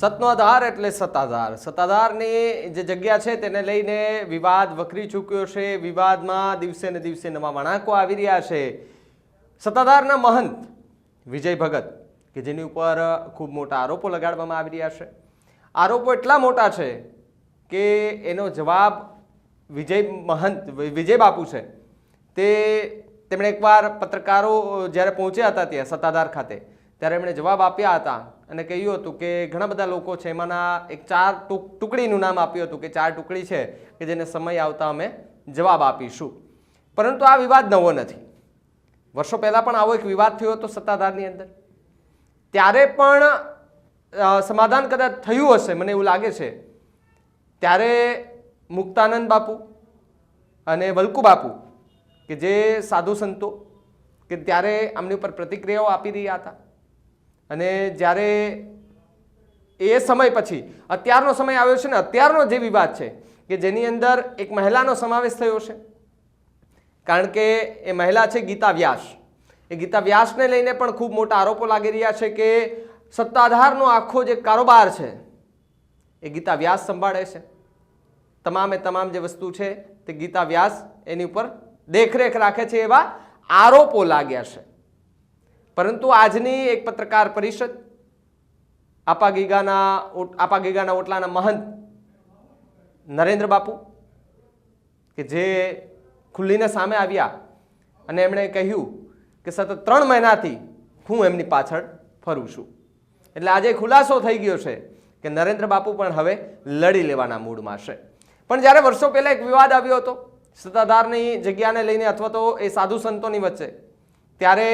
સતનો આધાર એટલે સત્તાધાર. સત્તાધારની જે જગ્યા છે તેને લઈને વિવાદ વકરી ચૂક્યો છે. વિવાદમાં દિવસે ને દિવસે નવા વણાંકો આવી રહ્યા છે. સત્તાધારના મહંત વિજય ભગત, કે જેની ઉપર ખૂબ મોટા આરોપો લગાડવામાં આવી રહ્યા છે. આરોપો એટલા મોટા છે કે એનો જવાબ વિજય મહંત, વિજય બાપુ છે. તે તેમણે એકવાર પત્રકારો જ્યારે પહોંચ્યા હતા ત્યાં સત્તાધાર ખાતે ત્યારે એમણે જવાબ આપ્યા હતા અને કહ્યું હતું કે ઘણા બધા લોકો છે, એમાંના એક ચાર ટુક, ટુકડીનું નામ આપ્યું હતું કે ચાર ટુકડી છે કે જેને સમય આવતા અમે જવાબ આપીશું. પરંતુ આ વિવાદ નવો નથી. વર્ષો પહેલાં પણ આવો એક વિવાદ થયો હતો સત્તાધારની અંદર. ત્યારે પણ સમાધાન કદાચ થયું હશે, મને એવું લાગે છે. ત્યારે મુક્તાનંદ બાપુ અને વલ્કુ બાપુ, કે જે સાધુ સંતો, કે ત્યારે આમની ઉપર પ્રતિક્રિયાઓ આપી રહ્યા હતા. અને જ્યારે એ સમય પછી, અત્યારનો સમય આવ્યો છે ને, અત્યારનો જે વિવાદ છે, કે જેની અંદર એક મહિલાનો સમાવેશ થયો છે. કારણ કે એ મહિલા છે ગીતા વ્યાસ. એ ગીતા વ્યાસને લઈને પણ ખૂબ મોટા આરોપો લાગી રહ્યા છે કે સત્તાધારનો આખો જે કારોબાર છે, એ ગીતા વ્યાસ સંભાળે છે. તમામે તમામ જે વસ્તુ છે, તે ગીતા વ્યાસ એની ઉપર દેખરેખ રાખે છે એવા આરોપો લાગ્યા છે. પરંતુ આજની એક પત્રકાર પરિષદ, આપા ગીગાના આપા ગીગાના ઓટલાના મહંત નરેન્દ્ર બાપુ, કે જે ખુલ્લીને સામે આવ્યા અને એમણે કહ્યું કે સતત ત્રણ મહિનાથી હું એમની પાછળ ફરું છું. એટલે આજે ખુલાસો થઈ ગયો છે કે નરેન્દ્ર બાપુ પણ હવે લડી લેવાના મૂડમાં છે. પણ જ્યારે વર્ષો પહેલાં એક વિવાદ આવ્યો હતો, સત્તાધારની જગ્યાને લઈને અથવા તો એ સાધુ સંતોની વચ્ચે, ત્યારે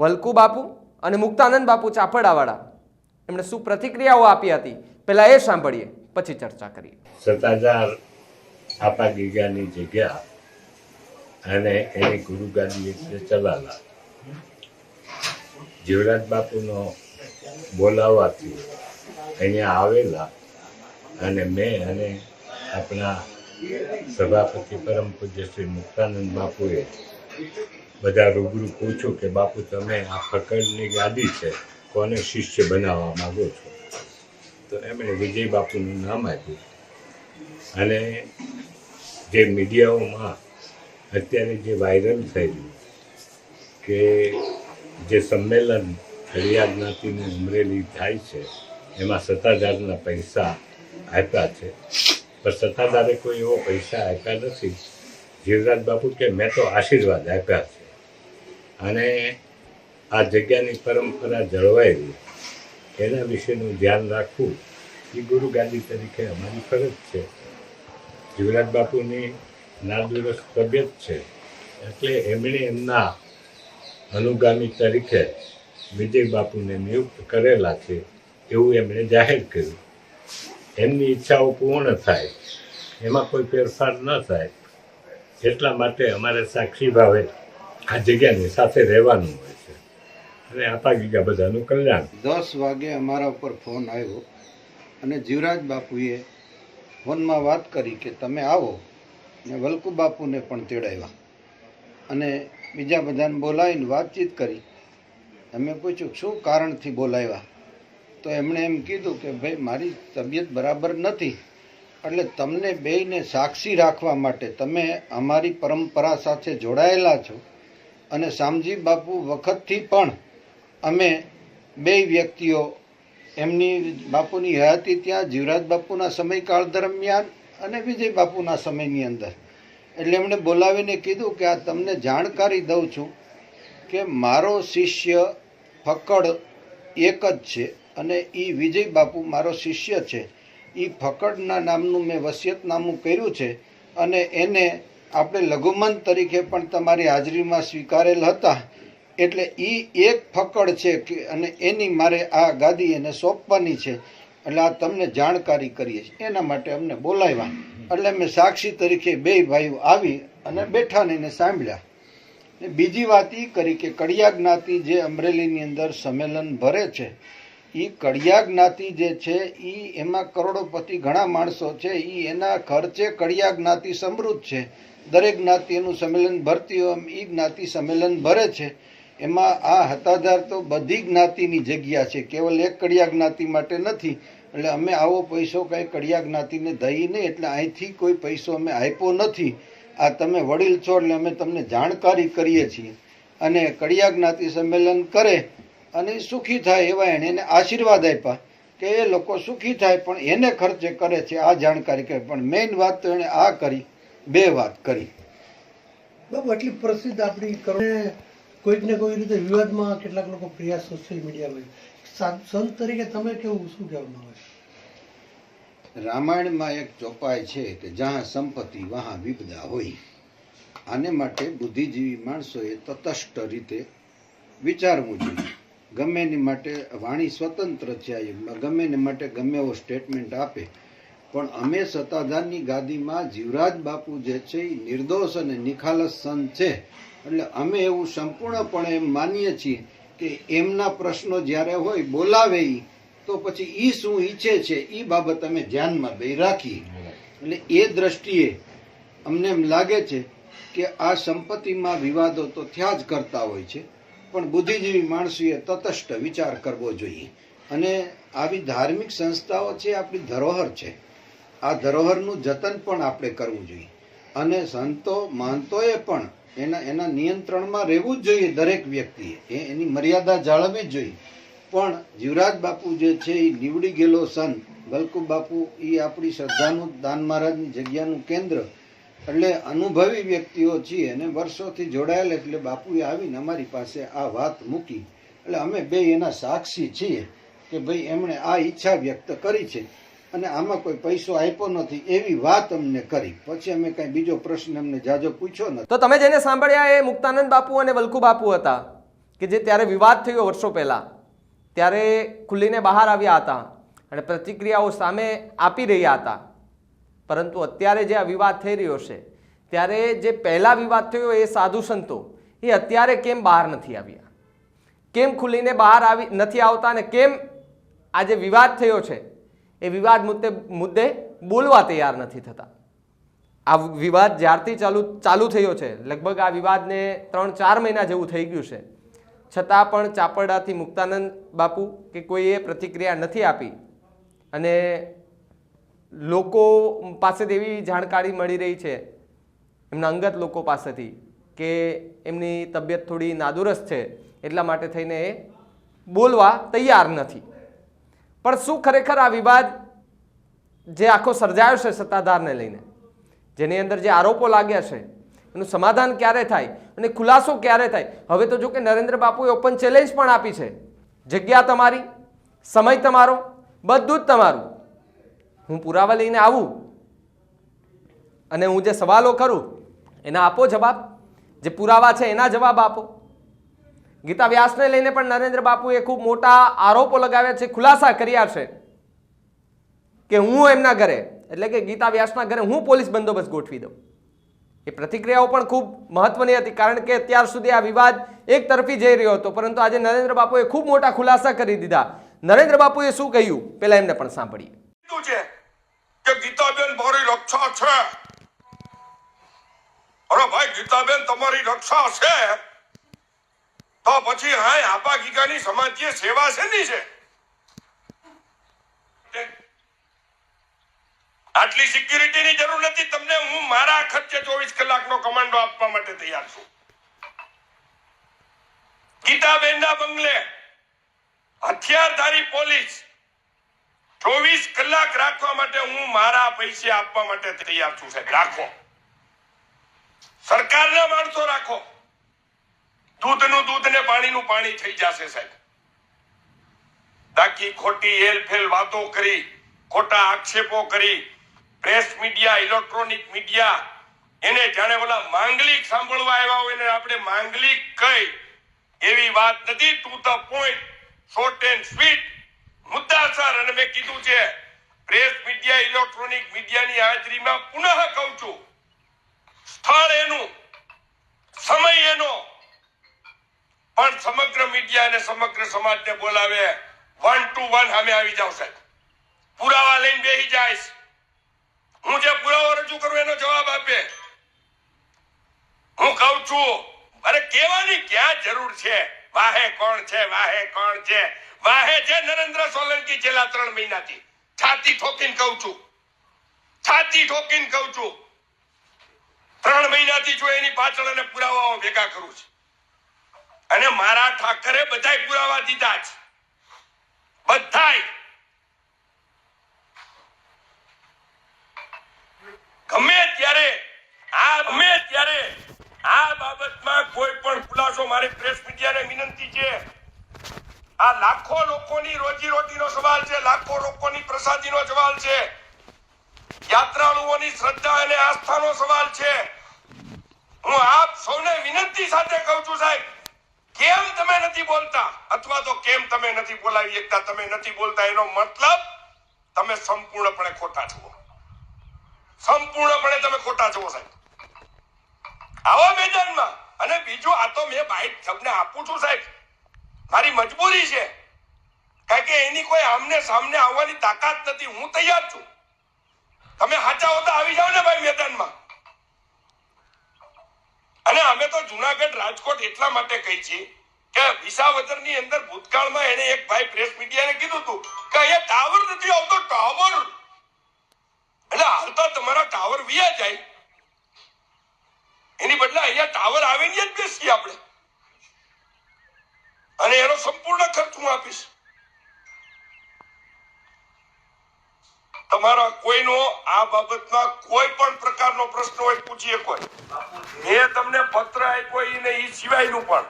વલ્કુ બાપુ અને મુક્તાનંદ બાપુ ચાપડાવાળા એમણે શું પ્રતિક્રિયાઓ આપી હતી. પહેલા એ સાંભળીએ, પછી ચર્ચા કરીએ. સત્તાધાર આપા ગીગાની જગ્યા અને એની ગુરુગાદી એટલે ચલાલા. જીવરાજ બાપુનો બોલાવવાથી અહીંયા આવેલા અને મેં અને આપણા સભાપતિ પરમ પૂજ્ય શ્રી મુક્તાનંદ બાપુએ બધા રૂબરૂ પૂછો કે, બાપુ, તમે આ ફકડની ગાદી છે, કોને શિષ્ય બનાવવા માંગો છો? તો એમણે વિજય બાપુનું નામ આપ્યું. અને જે મીડિયાઓમાં અત્યારે જે વાયરલ થયેલું કે જે સંમેલન ફરિયાદ જ્ઞાતિનું ઉમરેલી થાય છે, એમાં સત્તાધારના પૈસા આપ્યા છે. પણ સત્તાધારે કોઈ એવો પૈસા આપ્યા નથી. જીવરાજ બાપુ કે, મેં તો આશીર્વાદ આપ્યા છે. અને આ જગ્યાની પરંપરા જળવાયેલી. એના વિશેનું ધ્યાન રાખવું એ ગુરુ ગાદી તરીકે અમારી ફરજ છે. જીવરાજ બાપુની નાદુરસ્ત તબિયત છે. એટલે એમણે એમના અનુગામી તરીકે વિજય બાપુને નિયુક્ત કરેલા છે એવું એમણે જાહેર કર્યું. એમની ઈચ્છાઓ પૂર્ણ થાય, એમાં કોઈ ફેરફાર ન થાય, એટલા માટે અમારે સાક્ષી ભાવે આ જગ્યાની સાથે રહેવાનું હોય છે. અને આપા ગીગા બધાનું કલ્યાણ. દસ વાગે અમારા ઉપર ફોન આવ્યો અને જીવરાજ બાપુએ ફોનમાં વાત કરી કે તમે આવો ને વલ્કુ બાપુને પણ તેડાવ્યા. અને બીજા બધાને બોલાવીને વાતચીત કરી. અમે પૂછ્યું, શું કારણથી બોલાવ્યા? તો એમણે એમ કીધું કે, ભાઈ, મારી તબિયત બરાબર નથી. એટલે તમને બેયને સાક્ષી રાખવા માટે તમે અમારી પરંપરા સાથે જોડાયેલા છો. અને શામજી બાપુ વખતથી પણ અમે બે વ્યક્તિઓ એમની બાપુની હયાતી ત્યાં જીવરાજ બાપુના સમયકાળ દરમિયાન અને વિજય બાપુના સમયની અંદર. એટલે એમણે બોલાવીને કીધું કે આ તમને જાણકારી દઉં છું કે મારો શિષ્ય ફકડ એક જ છે અને એ વિજય બાપુ મારો શિષ્ય છે. એ ફકડના નામનું મેં વસિયતનામું કર્યું છે અને એને આપણે લઘુમંત તરીકે પણ તમારી હાજરીમાં સ્વીકારેલ હતા. એટલે એ એક ફકડ છે કે અને એની મારે આ ગાદી એને સોંપવાની છે. એટલે આ તમને જાણકારી કરીએ છીએ. એના માટે અમને બોલાવ્યા. એટલે મેં સાક્ષી તરીકે બે ભાઈઓ આવી અને બેઠા ને એને સાંભળ્યા. બીજી વાત એ કરી કે કડિયા જ્ઞાતિ જે અમરેલીની અંદર સંમેલન ભરે છે એ કડિયા જ્ઞાતિ જે છે એ એમાં કરોડોપતિ ઘણા માણસો છે. એ એના ખર્ચે કડિયા જ્ઞાતિ સમૃદ્ધ છે. દરેક જ્ઞાતિ એનું સંમેલન ભરતી હોય એમ એ જ્ઞાતિ સંમેલન ભરે છે. એમાં આ હતાધાર તો બધી જ્ઞાતિની જગ્યા છે. કેવલ એક કડિયા જ્ઞાતિ માટે નથી. એટલે અમે આવો પૈસો કાંઈ કડિયા જ્ઞાતિને દઈ નહીં, એટલે અહીંથી કોઈ પૈસો અમે આપ્યો નથી. આ તમે વડીલ છો એટલે અમે તમને જાણકારી કરીએ છીએ. અને કડિયા જ્ઞાતિ સંમેલન કરે અને સુખી થાય એવા એણે એને આશીર્વાદ આપ્યા કે એ લોકો સુખી થાય પણ એને ખર્ચે કરે છે, આ જાણકારી કરે. પણ મેઇન વાત તો એણે આ કરી બે વાત કરી. બાબુ એટલી પ્રસિદ્ધ આપણી કરો કોઈક ને કોઈ રીતે વિવાદમાં કેટલાક લોકો પ્રયાસ સોશિયલ મીડિયામાં સંત તરીકે તમે કેવું શું કહેવામાં આવે રામાયણમાં એક ચોપાઈ છે કે જ્યાં સંપત્તિ વહાં વિપદા હોય. આને માટે બુદ્ધિજીવી માણસોએ તટસ્થ રીતે વિચારવું જોઈએ. ગમે એની માટે વાણી સ્વતંત્ર છે ગમે એને માટે ગમે એવો સ્ટેટમેન્ટ આપે. પણ અમે સત્તાધારની ગાદીમાં જીવરાજ બાપુ જે છે એ નિર્દોષ અને નિખાલસ સંત છે. એટલે અમે એવું સંપૂર્ણપણે માનીએ છીએ કે એમના પ્રશ્નો જ્યારે હોય બોલાવે એ તો પછી ઈ શું ઈચ્છે છે એ બાબત અમે ધ્યાનમાં બે રાખીએ. એટલે એ દ્રષ્ટિએ અમને એમ લાગે છે કે આ સંપત્તિમાં વિવાદો તો થયા જ કરતા હોય છે, પણ બુદ્ધિજીવી માણસીએ તટસ્થ વિચાર કરવો જોઈએ. અને આવી ધાર્મિક સંસ્થાઓ છે, આપણી ધરોહર છે. આ ધરોહરનું જતન પણ આપણે કરવું જોઈએ. અને સંતો, મહંતોએ પણ એના એના નિયંત્રણમાં રહેવું જ જોઈએ દરેક વ્યક્તિએ. એ એની મર્યાદા જાળવવી જ જોઈએ. પણ જીવરાજ બાપુ જે છે એ નીવડી ગયેલો સંત વલ્કુ બાપુ એ આપણી શ્રદ્ધાનું દાન મહારાજની જગ્યાનું કેન્દ્ર. એટલે અનુભવી વ્યક્તિઓ છીએ અને વર્ષોથી જોડાયેલા એટલે બાપુએ આવીને અમારી પાસે આ વાત મૂકી. એટલે અમે બે એના સાક્ષી છીએ કે ભાઈ એમણે આ ઈચ્છા વ્યક્ત કરી છે. અને આમાં કોઈ પૈસો આપ્યો નથી એવી વાત અમને કરી. પછી અમે કઈ બીજો પ્રશ્ન અમને જાજો પૂછ્યો નથી. તો તમે જેને સાંભળ્યા એ મુક્તાનંદ બાપુ અને વલ્કુ બાપુ હતા, કે જે ત્યારે વિવાદ થયો વર્ષો પહેલા. ત્યારે ખુલ્લીને બહાર આવ્યા હતા અને પ્રતિક્રિયાઓ સામે આપી રહ્યા હતા. પરંતુ અત્યારે જે આ વિવાદ થઈ રહ્યો છે, ત્યારે જે પહેલા વિવાદ થયો એ સાધુ સંતો, એ અત્યારે કેમ બહાર નથી આવ્યા? કેમ ખુલીને બહાર આવી નથી આવતા અને કેમ આ જે વિવાદ થયો છે એ વિવાદ મુદ્દે મુદ્દે બોલવા તૈયાર નથી થતા. આ વિવાદ જ્યારથી ચાલુ ચાલુ થયો છે, લગભગ આ વિવાદને ત્રણ ચાર મહિના જેવું થઈ ગયું છે. છતાં પણ ચાપરડાથી મુક્તાનંદ બાપુ કે કોઈએ પ્રતિક્રિયા નથી આપી અને લોકો પાસેથી એવી જાણકારી મળી રહી છે, એમના અંગત લોકો પાસેથી, કે એમની તબિયત થોડી નાદુરસ્ત છે, એટલા માટે થઈને એ બોલવા તૈયાર નથી. પણ શું ખરેખર આ વિવાદ જે આખો સર્જાયો છે સત્તાધારને લઈને? જેની અંદર જે આરોપો લાગ્યા છે, એનું સમાધાન ક્યારે થાય અને ખુલાસો ક્યારે થાય? હવે તો જો કે નરેન્દ્ર બાપુએ ઓપન ચેલેન્જ પણ આપી છે. જગ્યા તમારી, સમય તમારો, બધું જ તમારું. હું પુરાવા લઈને આવું અને હું જે સવાલો કરું, એના આપો જવાબ. જે પુરાવા છે એના જવાબ આપો. ગીતા વ્યાસને લઈને પણ નરેન્દ્ર બાપુએ ખૂબ મોટા આરોપો લગાવ્યા છે, ખુલાસા કર્યા છે કે હું એમના ઘરે, એટલે કે ગીતા વ્યાસના ઘરે હું પોલીસ બંદોબસ્ત ગોઠવી દઉં. એ પ્રતિક્રિયાઓ પણ ખૂબ મહત્વની હતી, કારણ કે અત્યાર સુધી આ વિવાદ એક તરફી જઈ રહ્યો હતો, પરંતુ આજે નરેન્દ્ર બાપુએ ખૂબ મોટા ખુલાસા કરી દીધા. નરેન્દ્ર બાપુએ શું કહ્યું? પેલા એમને પણ સાંભળીએ. છે કે ગીતાબેન મારી રક્ષા છે. અરે ભાઈ, ગીતાબેન તમારી રક્ષા છે? તો પછી હા આપા ગીગાની સમાજીય સેવા શેની છે? આટલી સિક્યુરિટીની જરૂર નથી, તમને હું મારા ખર્ચે ચોવીસ કલાકનો કમાન્ડો આપવા માટે તૈયાર છું. ગીતાબેનના બંગલે હથિયારધારી પોલીસ ચોવીસ કલાક રાખવા માટે હું મારા પૈસે આપવા માટે તૈયાર છું, સાહેબ. રાખો. સરકારના માણસો રાખો. દૂધનું દૂધ ને પાણીનું પાણી થઈ જશે સાહેબ. બાકી ખોટી હેલફેલ વાતો કરી, ખોટા આક્ષેપો કરી, પ્રેસ મીડિયા, ઇલેક્ટ્રોનિક મીડિયા, એને જાણે ઓલા માંગલિક સાંભળવા આવ્યા હોય આપણે માંગલિક કઈ, એવી વાત નથી. To the point short and sweet મુદ્દાસર અને મેં કીધું છે, પ્રેસ મીડિયા, ઇલેક્ટ્રોનિક મીડિયાની હાજરીમાં પુનઃ કહું છું, સ્થળ એનું, સમય એનો પણ સમગ્ર મીડિયા અને સમગ્ર સમાજને બોલાવે વન ટુ વન સામે આવી જાવ સાહેબ. પુરાવા લઈને બેસી જાય હું જે પુરાવો રજૂ કરું એનો જવાબ આપે. હું કહું છું, અરે કેવાની ક્યાં જરૂર છે? વાહે કોણ છે, વાહે કોણ છે? વાહે છે નરેન્દ્ર સોલંકી છેલ્લા ત્રણ મહિનાથી. છાતી ઠોકીને કહું છું. છાતી ઠોકીને કહું છું. ત્રણ મહિનાથી જો એની પાછળ અને પુરાવાઓ ભેગા કરું છું. અને મારા ઠાકરે બધાય પુરાવા દીધા છે. બધાય. ગમે ત્યારે, આ ગમે ત્યારે આ બાબતમાં કોઈ પણ ખુલાસો મારી પ્રેસ મીડિયાને વિનંતી છે. આ લાખો લોકોની રોજી રોટીનો સવાલ છે, લાખો લોકોની પ્રસાદીનો સવાલ છે. યાત્રાળુઓની શ્રદ્ધા અને આસ્થાનો સવાલ છે. હું આપ સૌને વિનંતી સાથે કહું છું સાહેબ કેમ તમે નથી બોલતા? અથવા તો કેમ તમે નથી બોલાવી શકતા? તમે નથી બોલતા એનો મતલબ તમે સંપૂર્ણપણે ખોટા છો. સંપૂર્ણપણે તમે ખોટા છો, સાહેબ. આવો મેદાનમાં. અને બીજું આ તો મેં બાઈટ તમને આપું છું, સાહેબ. મારી મજબૂરી છે. કારણ કે એની કોઈ આમને સામને આવવાની તાકાત નથી. હું તૈયાર છું. તમે હાચા હોતા આવી જાઓ ને ભાઈ મેદાનમાં. અને અમે તો જુનાગઢ રાજકોટ એટલા માટે કહી છીએ કે વિસાવદરની અંદર ભૂતકાળમાં એને એક ભાઈ પ્રેસ મીડિયાને કીધું હતું કે અહીંયા ટાવર નથી આવતો ટાવર એટલે હાલતા તમારા ટાવર વિયા જાય. એની બદલે અહીંયા ટાવર આવીને જ બેસીએ આપણે. અને એનો સંપૂર્ણ ખર્ચ હું આપીશ. તમારા કોઈનો આ બાબતમાં કોઈ પણ પ્રકારનો પ્રશ્ન હોય, પૂછીએ કોઈ. મેં તમને પત્ર આપ્યો એ ને ઈ સિવાયનું પણ.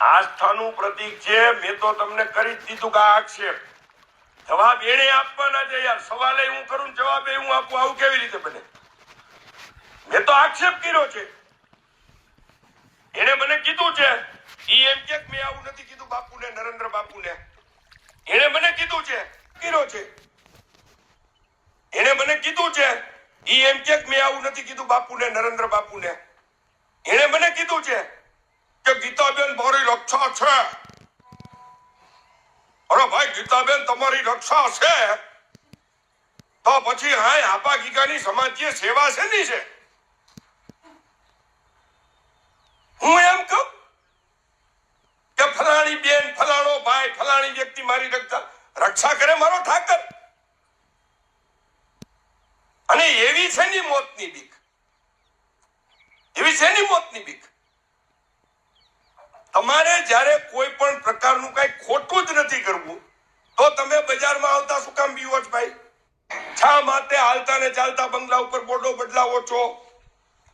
આસ્થાનું પ્રતીક છે મેં તો તમને કરી જ દીધું કે આક્ષેપ. જવાબ એને આપવાના છે યાર સવાલે હું કરું જવાબ એ હું આપું આવું કેવી રીતે બને? મેં તો આક્ષેપ કર્યો છે. એને મને કીધું છે, ઈ એમ કે મેં આવું નથી કીધું બાપુને, નરેન્દ્ર બાપુને. એને મને કીધું છે, કર્યો છે. એને મને કીધું છે, ઈ એમ કે મેં આવું નથી કીધું બાપુને, નરેન્દ્ર બાપુને. એને મને કીધું છે કે ગીતાબેન મારી રક્ષા છે. અરે ભાઈ, ગીતાબેન તમારી રક્ષા છે. તો પછી હા આપા ગીગાની સમાજ સેવા છે ની છે? હું એમ કહું કે ફલાણી બેન, ફલાણો ભાઈ, ફલાણી વ્યક્તિ મારી રક્ષા રક્ષા કરે મારો ઠાકર. અને એવી છે ની મોતની બીક. એવી છે ની મોતની બીક. તમારે જ્યારે કોઈ પણ પ્રકારનું કઈ ખોટું જ નથી કરવું, તો તમે બજારમાં આવતા શું કામ બીવો ભાઈ? છા માટે હાલતા ને ચાલતા બંગલા ઉપર બોર્ડો બદલાવો છો?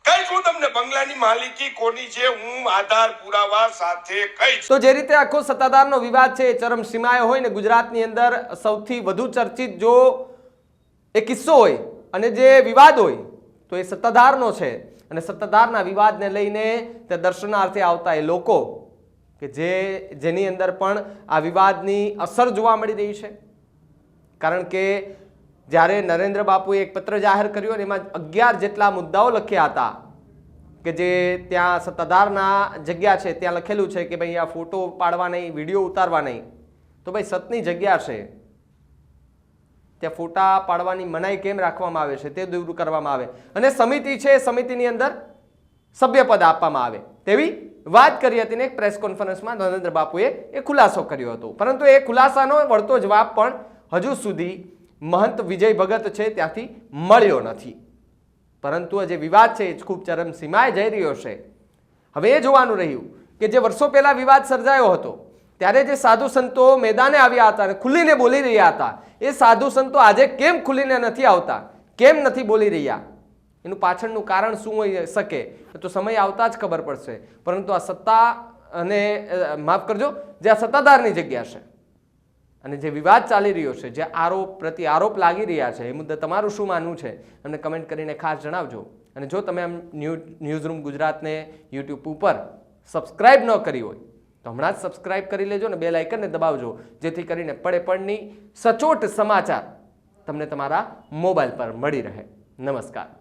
કઈ છું તમને બંગલાની માલિકી કોની છે હું આધાર પુરાવા સાથે તો જે રીતે આખો સત્તાધારનો વિવાદ છે ચરમસીમાએ હોય ને ગુજરાતની અંદર સૌથી વધુ ચર્ચિત જો એ કિસ્સો હોય અને જે વિવાદ હોય, તો એ સત્તાધારનો છે. અને સત્તાધારના વિવાદને લઈને તે દર્શનાર્થે આવતા એ લોકો કે જે, જેની અંદર પણ આ વિવાદની અસર જોવા મળી રહી છે. કારણ કે જ્યારે નરેન્દ્ર બાપુએ એક પત્ર જાહેર કર્યો અને એમાં અગિયાર જેટલા મુદ્દાઓ લખ્યા હતા, કે જે ત્યાં સત્તાધારના જગ્યા છે, ત્યાં લખેલું છે કે ભાઈ આ ફોટો પાડવા નહીં, વીડિયો ઉતારવા નહીં. તો ભાઈ સતની જગ્યા છે. ત્યાં ફોટા પાડવાની મનાઈ કેમ રાખવામાં આવે છે, તે દૂર કરવામાં આવે. અને સમિતિ છે, સમિતિની અંદર સભ્યપદ આપવામાં આવે. તેવી વાત કરી હતી ને એક પ્રેસ કોન્ફરન્સમાં નરેન્દ્ર બાપુએ એ ખુલાસો કર્યો હતો. પરંતુ એ ખુલાસાનો વળતો જવાબ પણ હજુ સુધી મહંત વિજય ભગત છે ત્યાંથી મળ્યો નથી. પરંતુ જે વિવાદ છે એ જ ખૂબ ચરમસીમાએ જઈ રહ્યો છે. હવે એ જોવાનું રહ્યું કે જે વર્ષો પહેલા વિવાદ સર્જાયો હતો, ત્યારે જે સાધુ સંતો મેદાને આવ્યા હતા અને ખુલીને બોલી રહ્યા હતા, એ સાધુ સંતો આજે કેમ ખુલીને નથી આવતા? કેમ નથી બોલી રહ્યા? એનું પાછળનું કારણ શું હોઈ શકે? તો સમય આવતા જ ખબર પડશે. પરંતુ આ સત્તા અને માફ કરજો, જે આ સત્તાધારની જગ્યા છે. અને જે વિવાદ ચાલી રહ્યો છે, જે આરોપ પ્રતિ આરોપ લાગી રહ્યા છે, એ મુદ્દે તમારું શું માનવું છે? અમને કમેન્ટ કરીને ખાસ જણાવજો. અને જો તમે આમ ન્યૂ, ન્યૂઝરૂમ ગુજરાતને યુટ્યુબ ઉપર સબસ્ક્રાઇબ ન કરી હોય, તો હમણાં જ સબસ્ક્રાઇબ કરી લેજો ને બે લાઇકનને દબાવજો, જેથી કરીને પડે પડની સચોટ સમાચાર તમને તમારા મોબાઈલ પર મળી રહે. નમસ્કાર.